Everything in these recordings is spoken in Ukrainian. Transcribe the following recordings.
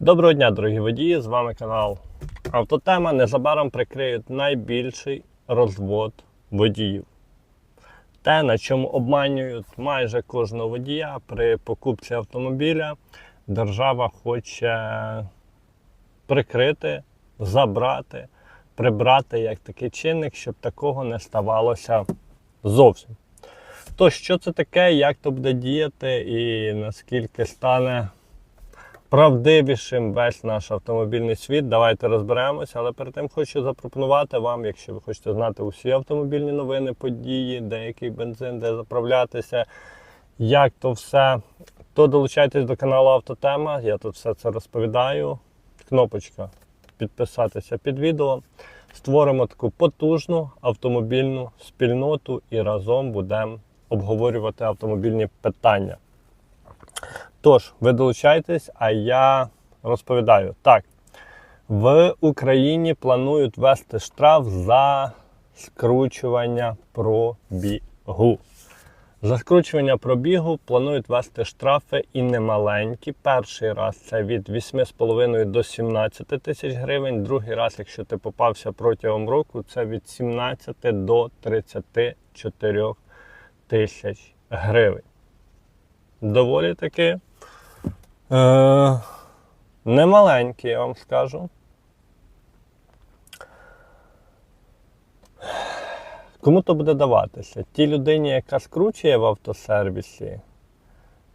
Доброго дня, дорогі водії! З вами канал Автотема. Незабаром прикриють найбільший розвод водіїв. Те, на чому обманюють майже кожного водія при покупці автомобіля, держава хоче прикрити, забрати, прибрати як такий чинник, щоб такого не ставалося зовсім. То, що це таке, як то буде діяти і наскільки стане правдивішим весь наш автомобільний світ. Давайте розберемося. Але перед тим хочу запропонувати вам, якщо ви хочете знати усі автомобільні новини, події, деякий бензин, де заправлятися, як то все, то долучайтесь до каналу Автотема. Я тут все це розповідаю. Кнопочка підписатися під відео. Створимо таку потужну автомобільну спільноту і разом будемо обговорювати автомобільні питання. Тож, ви долучайтесь, а я розповідаю. Так, в Україні планують ввести штраф за скручування пробігу. За скручування пробігу планують ввести штрафи і немаленькі. Перший раз це від 8,5 до 17 тисяч гривень. Другий раз, якщо ти попався протягом року, це від 17 до 34 тисяч гривень. Доволі таки Е, немаленький, я вам скажу. Кому то буде даватися? Тій людині, яка скручує в автосервісі,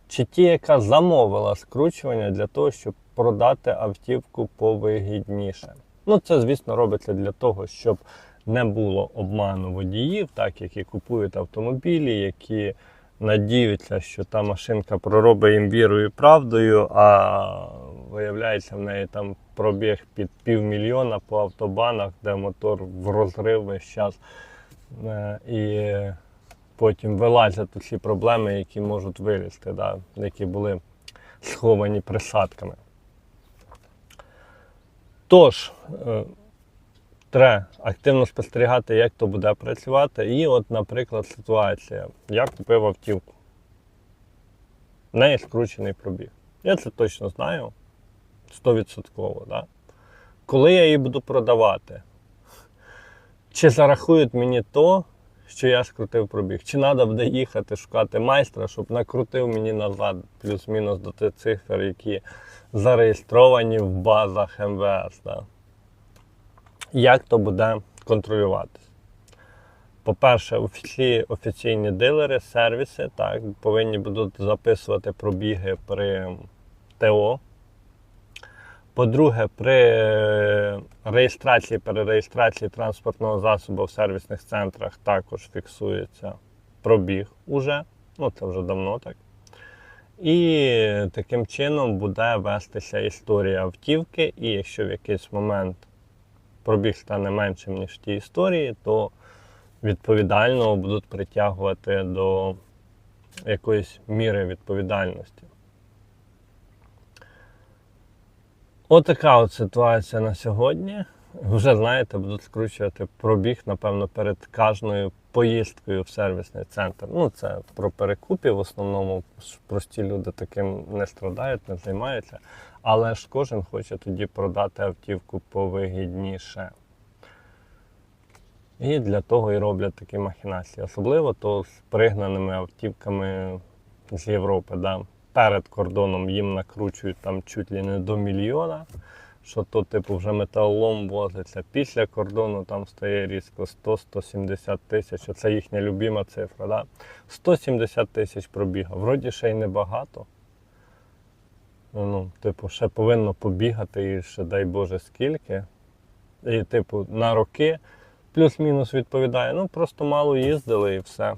чи ті, яка замовила скручування для того, щоб продати автівку повигідніше. Ну, це, звісно, робиться для того, щоб не було обману водіїв, так які купують автомобілі, які надіються, що та машинка проробить їм вірою і правдою, а виявляється, в неї там пробіг під півмільйона по автобанах, де мотор в розрив весь час. Е, І потім вилазять усі проблеми, які можуть вилізти, да, які були сховані присадками. Тож, е, треба активно спостерігати, як то буде працювати. І от, наприклад, ситуація. Я купив автівку. В неї скручений пробіг. Я це точно знаю. 100%. Да? Коли я її буду продавати, чи зарахують мені то, що я скрутив пробіг, чи треба буде їхати шукати майстра, щоб накрутив мені назад плюс-мінус до тих цифр, які зареєстровані в базах МВС. Да? Як то буде контролюватися? По-перше, всі офіційні дилери, сервіси так, повинні будуть записувати пробіги при ТО. По-друге, при реєстрації перереєстрації транспортного засобу в сервісних центрах також фіксується пробіг уже. Ну, це вже давно так. І таким чином буде вестися історія автівки, і якщо в якийсь момент пробіг стане меншим, ніж в тій історії, то відповідального будуть притягувати до якоїсь міри відповідальності. Отака от ситуація на сьогодні. Вже знаєте, будуть скручувати пробіг, напевно, перед кожною поїздкою в сервісний центр. Ну, це про перекупів в основному прості люди таким не страдають, не займаються. Але ж кожен хоче тоді продати автівку повигідніше. І для того і роблять такі махінації. Особливо то з пригнаними автівками з Європи. Да. Перед кордоном їм накручують там чуть ли не до мільйона, що то, типу, вже металолом возиться. Після кордону там стає різко 100-170 тисяч. Оце їхня любима цифра. Да? 170 тисяч пробіга. Вроді ще й небагато. Ну, типу, ще повинно побігати і ще дай Боже скільки. І, типу, на роки плюс-мінус відповідає. Ну, просто мало їздили і все.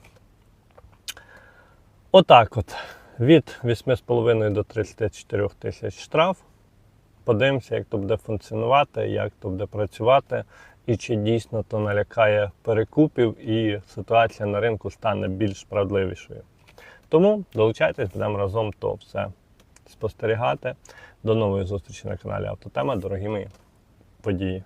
Отак от. Від 8,5 до 34 тисяч штраф. Подивимося, як то буде функціонувати, як то буде працювати, і чи дійсно то налякає перекупів, і ситуація на ринку стане більш справедливішою. Тому долучайтесь, будемо разом то все спостерігати. До нової зустрічі на каналі Автотема, дорогі мої події.